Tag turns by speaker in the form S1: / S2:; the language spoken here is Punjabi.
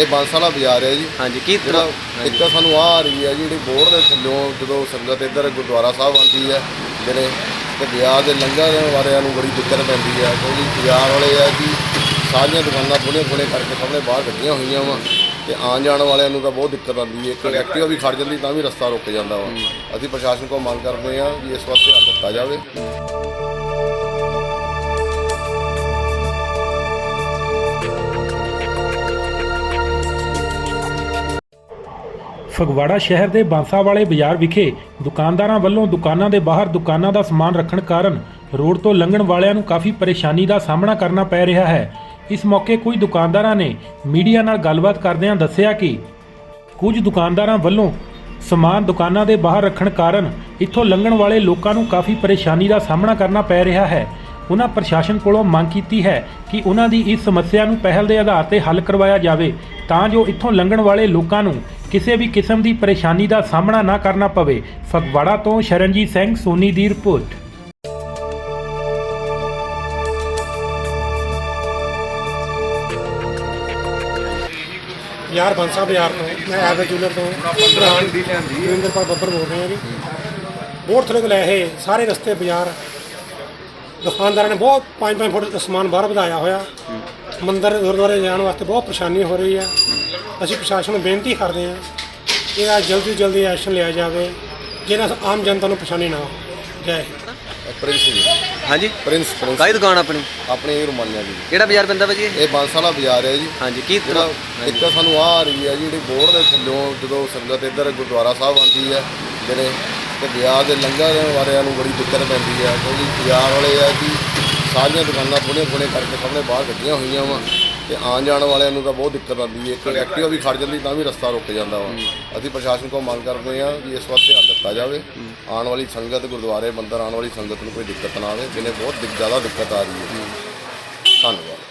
S1: ਇਹ ਬਾਂਸਾਲਾ ਬਾਜ਼ਾਰ ਹੈ ਜੀ।
S2: ਹਾਂਜੀ ਕੀ
S1: ਜਿਹੜਾ ਇੱਕ ਤਾਂ ਸਾਨੂੰ ਆਹ ਆ ਰਹੀ ਹੈ ਜੀ ਜਿਹੜੀ ਬੋਰਡ ਦੇ ਥੱਲੋਂ ਜਦੋਂ ਸੰਗਤ ਇੱਧਰ ਗੁਰਦੁਆਰਾ ਸਾਹਿਬ ਆਉਂਦੀ ਹੈ ਜਿਹੜੇ ਤੇ ਬਾਜ਼ਾਰ ਦੇ ਲੰਗਰ ਵਾਲਿਆਂ ਨੂੰ ਬੜੀ ਦਿੱਕਤ ਪੈਂਦੀ ਹੈ ਕਿਉਂਕਿ ਬਾਜ਼ਾਰ ਵਾਲੇ ਆ ਕਿ ਸਾਰੀਆਂ ਦੁਕਾਨਾਂ ਥੋੜ੍ਹੀਆਂ ਥੋੜ੍ਹੀਆਂ ਕਰਕੇ ਸਾਹਮਣੇ ਬਾਹਰ ਕੱਢੀਆਂ ਹੋਈਆਂ ਵਾ ਤੇ ਆਉਣ ਜਾਣ ਵਾਲਿਆਂ ਨੂੰ ਤਾਂ ਬਹੁਤ ਦਿੱਕਤ ਆਉਂਦੀ ਹੈ ਇੱਕ ਐਕਟਿਵਾ ਵੀ ਖੜ ਜਾਂਦੀ ਤਾਂ ਵੀ ਰਸਤਾ ਰੁਕ ਜਾਂਦਾ ਵਾ। ਅਸੀਂ ਪ੍ਰਸ਼ਾਸਨ ਕੋਲ ਮੰਗ ਕਰਦੇ ਹਾਂ ਵੀ ਇਸ ਵਾਸਤੇ ਧਿਆਨ ਦਿੱਤਾ ਜਾਵੇ।
S3: ਫਗਵਾੜਾ ਸ਼ਹਿਰ ਦੇ ਬਾਂਸਾ ਵਾਲੇ ਬਾਜ਼ਾਰ ਵਿਖੇ ਦੁਕਾਨਦਾਰਾਂ ਵੱਲੋਂ ਦੁਕਾਨਾਂ ਦੇ ਬਾਹਰ ਦੁਕਾਨਾਂ ਦਾ ਸਮਾਨ ਰੱਖਣ ਕਾਰਨ ਰੋਡ ਤੋਂ ਲੰਘਣ ਵਾਲਿਆਂ ਨੂੰ ਕਾਫੀ ਪਰੇਸ਼ਾਨੀ ਦਾ ਸਾਹਮਣਾ ਕਰਨਾ ਪੈ ਰਿਹਾ ਹੈ। ਇਸ ਮੌਕੇ ਕੁਝ ਦੁਕਾਨਦਾਰਾਂ ਨੇ ਮੀਡੀਆ ਨਾਲ ਗੱਲਬਾਤ ਕਰਦਿਆਂ ਦੱਸਿਆ ਕਿ ਕੁਝ ਦੁਕਾਨਦਾਰਾਂ ਵੱਲੋਂ ਸਮਾਨ ਦੁਕਾਨਾਂ ਦੇ ਬਾਹਰ ਰੱਖਣ ਕਾਰਨ ਇੱਥੋਂ ਲੰਘਣ ਵਾਲੇ ਲੋਕਾਂ ਨੂੰ ਕਾਫੀ ਪਰੇਸ਼ਾਨੀ ਦਾ ਸਾਹਮਣਾ ਕਰਨਾ ਪੈ ਰਿਹਾ ਹੈ। ਉਹਨਾਂ ਪ੍ਰਸ਼ਾਸਨ ਕੋਲੋਂ ਮੰਗ ਕੀਤੀ ਹੈ ਕਿ ਉਹਨਾਂ ਦੀ ਇਸ ਸਮੱਸਿਆ ਨੂੰ ਪਹਿਲ ਦੇ ਆਧਾਰ ਤੇ ਹੱਲ ਕਰਵਾਇਆ ਜਾਵੇ ਤਾਂ ਜੋ ਇੱਥੋਂ ਲੰਘਣ ਵਾਲੇ ਲੋਕਾਂ ਨੂੰ ਕਿਸੇ ਵੀ ਕਿਸਮ ਦੀ ਪਰੇਸ਼ਾਨੀ ਦਾ ਸਾਹਮਣਾ ਨਾ ਕਰਨਾ ਪਵੇ ਫਗਵਾੜਾ ਤੋਂ ਸ਼ਰਨਜੀਤ ਸਿੰਘ ਸੋਨੀ ਦੀ ਰਿਪੋਰਟ।
S4: ਯਾਰ ਬੰਸਾ ਬਾਜ਼ਾਰ ਤੋਂ। ਮੈਂ ਐਵਰੇ ਜੂਲਰ ਤੋਂ। ਪ੍ਰਧਾਨ ਜੋਗਿੰਦਰਪਾਲ ਬੱਬਰ ਬੋਲ ਰਿਹਾ ਜੀ। ਬਹੁਤ ਥੋੜੇ ਕੋਲ ਇਹ। ਸਾਰੇ ਰਸਤੇ ਬਾਜ਼ਾਰ। ਦੁਕਾਨਦਾਰਾਂ ਨੇ ਬਹੁਤ 5-5 ਫੁੱਟ ਦਾ ਸਮਾਨ ਬਾਹਰ ਵਧਾਇਆ ਹੋਇਆ। ਮੰਦਰ ਗੁਰਦੁਆਰੇ ਜਾਣ ਵਾਸਤੇ ਬਹੁਤ ਪਰੇਸ਼ਾਨੀ ਹੋ ਰਹੀ ਹੈ। ਅਸੀਂ ਪ੍ਰਸ਼ਾਸਨ ਨੂੰ ਬੇਨਤੀ ਕਰਦੇ ਹਾਂ ਕਿ ਇਹਦਾ ਜਲਦੀ ਤੋਂ ਜਲਦੀ ਐਕਸ਼ਨ ਲਿਆ ਜਾਵੇ ਜਿਹਨਾਂ ਨਾਲ ਆਮ ਜਨਤਾ ਨੂੰ ਪਰੇਸ਼ਾਨੀ ਨਾ ਹੋ ਜੈ ਹਿੰਦ।
S1: ਪ੍ਰਿੰਸ ਜੀ।
S2: ਹਾਂਜੀ?
S1: Prince Prince.
S2: ਕਾਹਦੀ ਦੁਕਾਨ ਆਪਣੀ?
S1: ਆਪਣੇ ਇਹ ਰੁਮਾਲੀਆਂ ਦੀ।
S2: ਕਿਹੜਾ ਬਾਜ਼ਾਰ ਪੈਂਦਾ ਭਾਜੀ ਇਹ?
S1: ਇਹ ਬਾਂਸਾਲਾ ਬਾਜ਼ਾਰ ਹੈ ਜੀ।
S2: ਹਾਂਜੀ ਕੀ
S1: ਜਿਹੜਾ ਇੱਕ ਤਾਂ ਸਾਨੂੰ ਆਹ ਆ ਰਹੀ ਹੈ ਜੀ ਜਿਹੜੀ ਬੋਰਡ ਦੇ ਥੱਲੋਂ ਜਦੋਂ ਸੰਗਤ ਇੱਧਰ ਗੁਰਦੁਆਰਾ ਸਾਹਿਬ ਆਉਂਦੀ ਹੈ ਜਿਹੜੇ ਤੇ ਬਾਜ਼ਾਰ ਦੇ ਲੰਗਰ ਵਾਲਿਆਂ ਨੂੰ ਬੜੀ ਦਿੱਕਤ ਪੈਂਦੀ ਹੈ ਕਿਉਂਕਿ ਬਾਜ਼ਾਰ ਵਾਲੇ ਆ ਕਿ ਸਾਰੀਆਂ ਦੁਕਾਨਾਂ ਥੋੜ੍ਹੀਆਂ ਥੋੜ੍ਹੀਆਂ ਕਰਕੇ ਸਾਹਮਣੇ ਬਾਹਰ ਕੱਢੀਆਂ ਹੋਈਆਂ ਵਾ। ਤੇ ਆਉਣ ਜਾਣ ਵਾਲਿਆਂ ਨੂੰ ਤਾਂ ਬਹੁਤ ਦਿੱਕਤ ਆਉਂਦੀ ਹੈ। ਇੱਕ ਐਕਟਿਵਾ ਵੀ ਖੜ ਜਾਂਦੀ ਤਾਂ ਵੀ ਰਸਤਾ ਰੁਕ ਜਾਂਦਾ ਵਾ। ਅਸੀਂ ਪ੍ਰਸ਼ਾਸਨ ਕੋਲ ਮੰਗ ਕਰਦੇ ਹਾਂ ਵੀ ਇਸ ਵਾਸਤੇ ਧਿਆਨ ਦਿੱਤਾ ਜਾਵੇ। ਆਉਣ ਵਾਲੀ ਸੰਗਤ ਗੁਰਦੁਆਰੇ ਮੰਦਰ ਆਉਣ ਵਾਲੀ ਸੰਗਤ ਨੂੰ ਕੋਈ ਦਿੱਕਤ ਨਾ ਆਵੇ ਜਿਹਨੇ ਬਹੁਤ ਜ਼ਿਆਦਾ ਦਿੱਕਤ ਆ ਰਹੀ ਹੈ। ਧੰਨਵਾਦ।